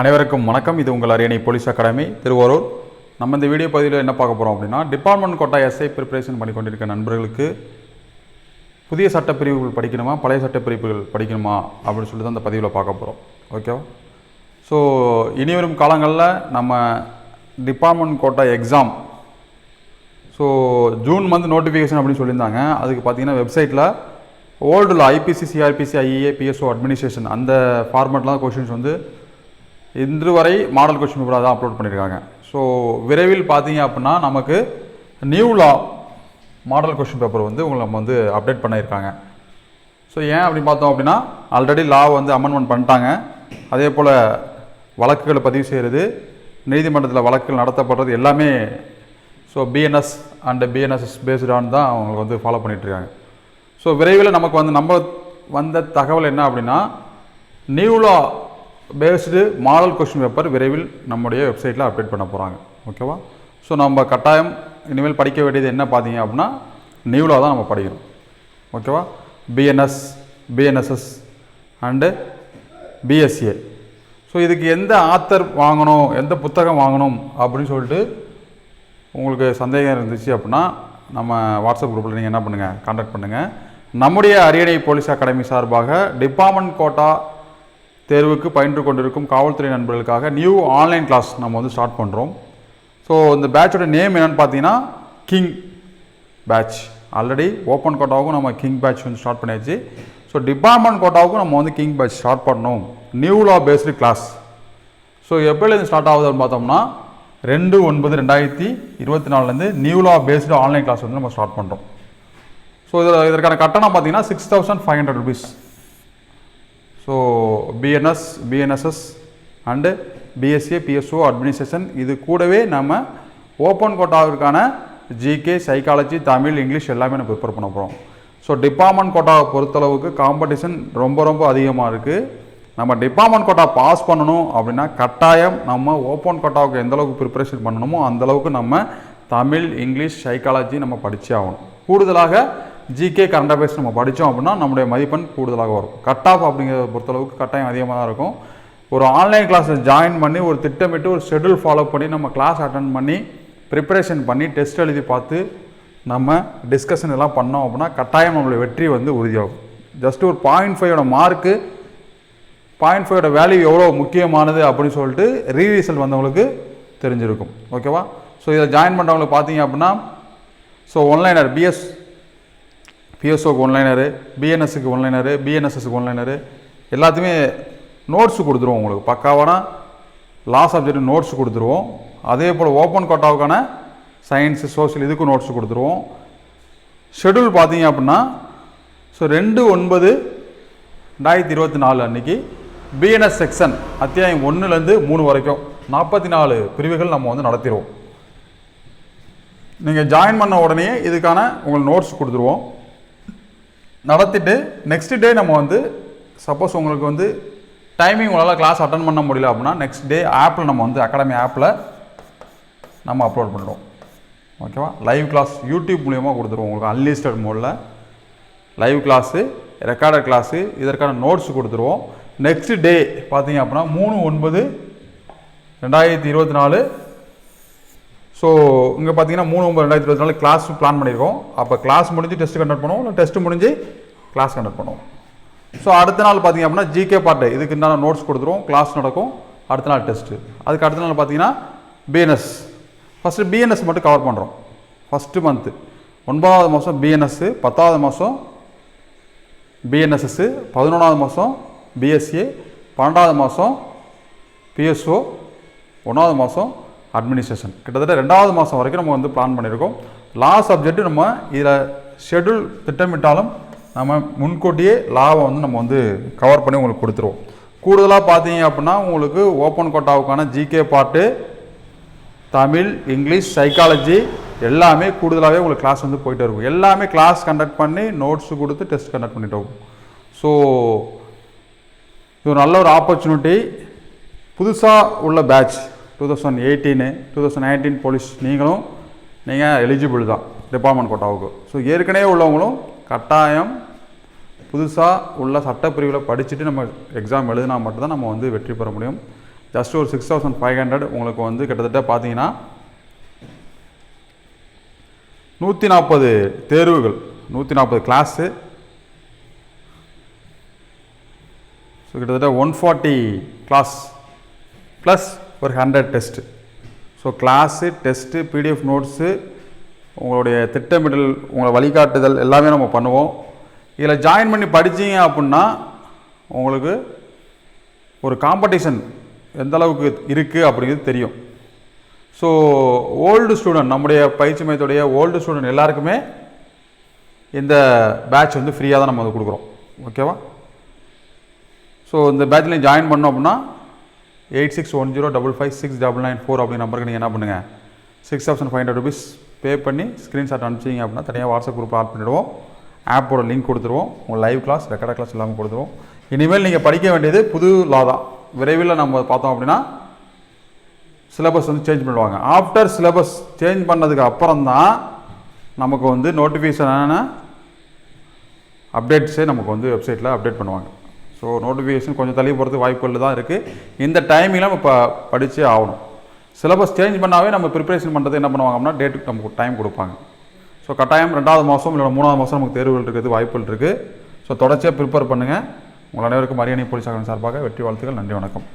அனைவருக்கும் வணக்கம். இது உங்கள் அரியணை போலீஸ் அகாடமி திருவாரூர். நம்ம இந்த வீடியோ பதிவில் என்ன பார்க்க போகிறோம் அப்படின்னா டிபார்ட்மெண்ட் கோட்டா எஸ்ஐ ப்ரிப்பரேஷன் பண்ணி கொண்டிருக்க நண்பர்களுக்கு புதிய சட்டப்பிரிவுகள் படிக்கணுமா பழைய சட்டப்பிரிவுகள் படிக்கணுமா அப்படின்னு சொல்லி தான் இந்த பதிவில் பார்க்க போகிறோம் ஓகேவா ஸோ இனி வரும் காலங்களில் நம்ம department quota exam so June month notification அப்படின்னு சொல்லியிருந்தாங்க. அதுக்கு பார்த்தீங்கன்னா வெப்சைட்டில் ஓல்டில் IPC CrPC IA PSO administration அந்த ஃபார்மேட்லாம் கொஷின்ஸ் வந்து இன்று வரை மாடல் கொஷின் பேப்பராக தான் அப்லோட் பண்ணியிருக்காங்க. ஸோ விரைவில் பார்த்தீங்க அப்படின்னா நமக்கு new law model question paper வந்து உங்களை நம்ம வந்து அப்டேட் பண்ணியிருக்காங்க. ஸோ ஏன் அப்படி பார்த்தோம் அப்படின்னா ஆல்ரெடி லா வந்து அமெண்ட்மெண்ட் பண்ணிட்டாங்க. அதே போல் வழக்குகளை பதிவு செய்கிறது நீதிமன்றத்தில் வழக்குகள் நடத்தப்படுறது எல்லாமே ஸோ பிஎன்எஸ் அண்ட் பிஎன்எஸ்எஸ் பேஸ்டான் தான் அவங்களுக்கு வந்து ஃபாலோ பண்ணிகிட்ருக்காங்க ஸோ விரைவில் நமக்கு வந்து நம்ம வந்த தகவல் என்ன அப்படின்னா new law based model question paper விரைவில் நம்முடைய வெப்சைட்டில் அப்டேட் பண்ண போகிறாங்க ஓகேவா ஸோ நம்ம கட்டாயம் இனிமேல் படிக்க வேண்டியது என்ன பார்த்தீங்க அப்படின்னா நியூலா தான் நம்ம படிக்கணும். ஓகேவா BNS BNSS and BSCA so இதுக்கு எந்த ஆத்தர் வாங்கணும் எந்த புத்தகம் வாங்கணும் அப்படின்னு சொல்லிட்டு உங்களுக்கு சந்தேகம் இருந்துச்சு அப்படின்னா நம்ம வாட்ஸ்அப் குரூப்பில் நீங்கள் என்ன பண்ணுங்கள் கான்டாக்ட் பண்ணுங்கள் நம்முடைய அரியணை போலீஸ் அகாடமி சார்பாக டிபார்ட்மெண்ட் கோட்டா தேர்வுக்கு பயின்று கொண்டிருக்கும் காவல்துறை நண்பர்களுக்காக நியூ ஆன்லைன் கிளாஸ் நம்ம வந்து ஸ்டார்ட் பண்ணுறோம் ஸோ இந்த பேட்சோட நேம் என்னென்னு பார்த்தீங்கன்னா கிங் பேட்ச் ஆல்ரெடி ஓப்பன் கோட்டாவுக்கும் நம்ம கிங் பேட்ச் வந்து ஸ்டார்ட் பண்ணியாச்சு. ஸோ டிபார்ட்மெண்ட் கோட்டாவுக்கும் நம்ம வந்து கிங் பேட்ச் ஸ்டார்ட் பண்ணோம் new law based class so எப்போலேருந்து start ஆகுதுன்னு பார்த்தோம்னா ரெண்டு ஒன்பது ரெண்டாயிரத்தி இருபத்தி நாலுலேருந்து new law based online class வந்து நம்ம ஸ்டார்ட் பண்ணுறோம் ஸோ இதில் இதற்கான கட்டணம் பார்த்தீங்கன்னா six thousand five hundred rupees so BNS BNSS and BSC PSO administration இது கூடவே நம்ம ஓப்பன் கோட்டாவிற்கான ஜிகே சைக்காலஜி தமிழ் இங்கிலீஷ் எல்லாமே நம்ம ப்ரிப்பேர் பண்ண போகிறோம் ஸோ டிபார்ட்மெண்ட் கோட்டாவை பொறுத்தளவுக்கு காம்படிஷன் ரொம்ப ரொம்ப அதிகமாக இருக்குது நம்ம டிபார்ட்மெண்ட் கோட்டா பாஸ் பண்ணணும் அப்படின்னா கட்டாயம் நம்ம ஓப்பன் கோட்டாவுக்கு எந்த அளவுக்கு ப்ரிப்பரேஷன் பண்ணணுமோ அந்த அளவுக்கு நம்ம தமிழ் இங்கிலீஷ் சைக்காலஜி நம்ம படித்தே ஆகணும். கூடுதலாக ஜிகே கரண்ட் அஃபேர்ஸ் நம்ம படித்தோம் அப்படின்னா நம்முடைய மதிப்பெண் கூடுதலாக வரும். கட் ஆஃப் அப்படிங்கிறத பொறுத்தளவுக்கு கட்டாயம் அதிகமாக தான் இருக்கும். ஒரு ஆன்லைன் கிளாஸில் ஜாயின் பண்ணி ஒரு திட்டமிட்டு ஒரு ஷெட்யூல் ஃபாலோ பண்ணி நம்ம கிளாஸ் அட்டன் பண்ணி ப்ரிப்பரேஷன் பண்ணி டெஸ்ட் எழுதி பார்த்து நம்ம டிஸ்கஷன் எல்லாம் பண்ணோம் அப்படின்னா கட்டாயம் நம்மளுடைய வெற்றி வந்து உறுதியாகும். ஜஸ்ட் ஒரு பாயிண்ட் ஃபைவோட மார்க்கு பாயிண்ட் ஃபைவோட வேல்யூ எவ்வளோ முக்கியமானது அப்படின்னு சொல்லிட்டு ரீரிசல்ட் வந்தவங்களுக்கு தெரிஞ்சிருக்கும். ஓகேவா ஸோ இதில் ஜாயின் பண்ணுறவங்களுக்கு பார்த்தீங்க அப்படின்னா ஸோ ஒன்லைனர் பிஎஸ் பிஎஸ்ஓக்கு ஒன்லைனரு பிஎன்எஸ்க்கு ஒன்லைனரு பிஎன்எஸ்எஸ்க்கு ஒன்லைனரு எல்லாத்தையுமே நோட்ஸ் கொடுத்துருவோம் உங்களுக்கு. பக்காவான லா சப்ஜெக்ட் நோட்ஸ் கொடுத்துருவோம். அதே போல் ஓப்பன் கோட்டாவுக்கான சயின்ஸு சோசியல் இதுக்கும் நோட்ஸ் கொடுத்துருவோம். ஷெட்யூல் பார்த்தீங்க அப்படின்னா ஸோ ரெண்டு ஒன்பது ரெண்டாயிரத்தி இருபத்தி நாலு அன்னைக்கு பிஎன்எஸ் செக்ஷன் அத்தியாயம் ஒன்றுலேருந்து மூணு வரைக்கும் நாற்பத்தி நாலு பிரிவுகள் நம்ம வந்து நடத்திடுவோம் நீங்கள் ஜாயின் பண்ண உடனே இதுக்கான உங்களுக்கு நோட்ஸ் கொடுத்துருவோம். நடத்திட்டு நெக்ஸ்ட் டே நம்ம வந்து சப்போஸ் உங்களுக்கு வந்து டைமிங் உங்களால் கிளாஸ் அட்டன் பண்ண முடியல அப்படின்னா நெக்ஸ்ட் டே ஆப்பில் நம்ம வந்து அகாடமி ஆப்பில் நம்ம அப்லோட் பண்ணுறோம் ஓகேவா லைவ் கிளாஸ் யூடியூப் மூலியமாக கொடுத்துருவோம். உங்களுக்கு அன்லிஸ்டட் மோடில் லைவ் கிளாஸு ரெக்கார்டட் கிளாஸு இதற்கான நோட்ஸ் கொடுத்துருவோம். நெக்ஸ்ட் டே பார்த்தீங்க அப்படின்னா மூணு ஒன்பது ரெண்டாயிரத்தி இருபத்தி நாலு ஸோ இங்கே பார்த்தீங்கன்னா மூணு ஒன்பது ரெண்டாயிரத்தி இருபத்தி நாலு கிளாஸ் பிளான் பண்ணியிருக்கோம் அப்போ கிளாஸ் முடிஞ்சு டெஸ்ட் கண்டக்ட் பண்ணுவோம். இல்லை டெஸ்ட் முடிஞ்சு கிளாஸ் கண்டக்ட் பண்ணுவோம். ஸோ அடுத்த நாள் பார்த்தீங்க அப்படின்னா ஜிகே பார்ட்டு இதுக்கு என்னென்ன நோட்ஸ் கொடுத்துருவோம். கிளாஸ் நடக்கும். அடுத்த நாள் டெஸ்ட்டு அதுக்கு அடுத்த நாள் பார்த்தீங்கன்னா பிஎன்எஸ் ஃபஸ்ட்டு பிஎன்எஸ் மட்டும் கவர் பண்ணுறோம் ஃபஸ்ட்டு மந்த்து ஒன்பதாவது மாதம் பிஎன்எஸ்ஸு பத்தாவது மாதம் பிஎன்எஸ்எஸ்ஸு பதினொன்றாவது மாதம் பிஎஸ்சி பன்னெண்டாவது மாதம் பிஎஸ்ஓ ஒன்றாவது மாதம் அட்மினிஸ்ட்ரேஷன் கிட்டத்தட்ட ரெண்டாவது மாதம் வரைக்கும் நம்ம வந்து பிளான் பண்ணியிருக்கோம். லாஸ்ட் சப்ஜெக்ட் நம்ம இதில் ஷெட்யூல் திட்டமிட்டாலும் நம்ம முன்கூட்டியே லாவை வந்து நம்ம வந்து கவர் பண்ணி உங்களுக்கு கொடுத்துருவோம். கூடுதலாக பார்த்தீங்க அப்படின்னா உங்களுக்கு ஓப்பன் கோட்டாவுக்கான ஜிகே பாட்டு தமிழ் இங்கிலீஷ் சைக்காலஜி எல்லாமே கூடுதலாகவே உங்களுக்கு கிளாஸ் வந்து போயிட்டு இருக்கும். எல்லாமே கிளாஸ் கண்டக்ட் பண்ணி நோட்ஸ் கொடுத்து டெஸ்ட் கண்டக்ட் பண்ணிட்டு ஸோ இது ஒரு நல்ல ஒரு ஆப்பர்ச்சுனிட்டி புதுசாக உள்ள batch two thousand eighteen two thousand nineteen police நீங்களும் நீங்கள் எலிஜிபிள் தான் டிபார்ட்மெண்ட் கோட்டாவுக்கு. ஸோ ஏற்கனவே உள்ளவங்களும் கட்டாயம் புதுசாக உள்ள சட்டப்பிரிவில் படிச்சுட்டு நம்ம எக்ஸாம் எழுதினா மட்டும்தான் நம்ம வந்து வெற்றி பெற முடியும். ஜஸ்ட் ஒரு சிக்ஸ் தௌசண்ட் ஃபைவ் ஹண்ட்ரட் உங்களுக்கு வந்து கிட்டத்தட்ட பார்த்தீங்கன்னா நூற்றி நாற்பது தேர்வுகள் நூற்றி நாற்பது கிளாஸு ஸோ கிட்டத்தட்ட ஒன் ஃபார்ட்டி கிளாஸ் ப்ளஸ் ஒரு hundred test so class test PDF notes உங்களுடைய திட்டமிடல் உங்களை வழிகாட்டுதல் எல்லாமே நம்ம பண்ணுவோம். இதில் ஜாயின் பண்ணி படித்தீங்க அப்படின்னா உங்களுக்கு ஒரு காம்படிஷன் எந்த அளவுக்கு இருக்குது அப்படிங்கிறது தெரியும். ஸோ ஓல்டு ஸ்டூடெண்ட் நம்முடைய பயிற்சி மையத்துடைய ஓல்டு ஸ்டூடெண்ட் எல்லாருக்குமே இந்த பேட்ச் வந்து ஃப்ரீயாக தான் நம்ம வந்து கொடுக்குறோம். ஓகேவா ஸோ இந்த பேட்ச்லேயும் ஜாயின் பண்ணோம் அப்படின்னா eight six one zero double five six double nine four அப்படிங்கிற நம்பருக்கு நீங்கள் என்ன பண்ணுங்கள் six thousand five hundred rupees pay பண்ணி ஸ்க்ரீன்ஷாட் அனுப்பிச்சிங்க அப்படின்னா தனியாக வாட்ஸ்அப் குரூப் ஆட் பண்ணிவிடுவோம் ஆப்போட லிங்க் கொடுத்துருவோம். உங்கள் லைவ் கிளாஸ் ரெக்கார்ட் கிளாஸ் எல்லாமே கொடுத்துருவோம். இனிமேல் நீங்கள் படிக்க வேண்டியது புது லா தான். விரைவில் நம்ம பார்த்தோம் அப்படின்னா சிலபஸ் வந்து சேஞ்ச் பண்ணுவாங்க. ஆஃப்டர் சிலபஸ் சேஞ்ச் பண்ணதுக்கு அப்புறம் தான் நமக்கு வந்து நோட்டிஃபிகேஷனான அப்டேட்ஸே நமக்கு வந்து வெப்சைட்டில் அப்டேட் பண்ணுவாங்க. ஸோ நோட்டிஃபிகேஷன் கொஞ்சம் தள்ளி போகிறதுக்கு வாய்ப்புகள் தான் இருக்குது இந்த டைமிங்கில் நம்ம இப்போ படித்தே ஆகணும். சிலபஸ் சேஞ்ச் பண்ணாவே நம்ம ப்ரிப்பரேஷன் பண்ணுறது என்ன பண்ணுவாங்க அப்படின்னா டேட்டுக்கு நமக்கு டைம் கொடுப்பாங்க. ஸோ கட்டாயம் ரெண்டாவது மாதம் இல்லை மூணாவது மாதம் நமக்கு தேர்வுகள் இருக்கிறது வாய்ப்புகள் இருக்குது ஸோ தொடர்ச்சியாக ப்ரிப்பேர் பண்ணுங்கள் உங்கள் அனைவருக்கும் மரியாதை போலீஸ் சார்பாக வெற்றி வாழ்த்துக்கள். நன்றி வணக்கம்.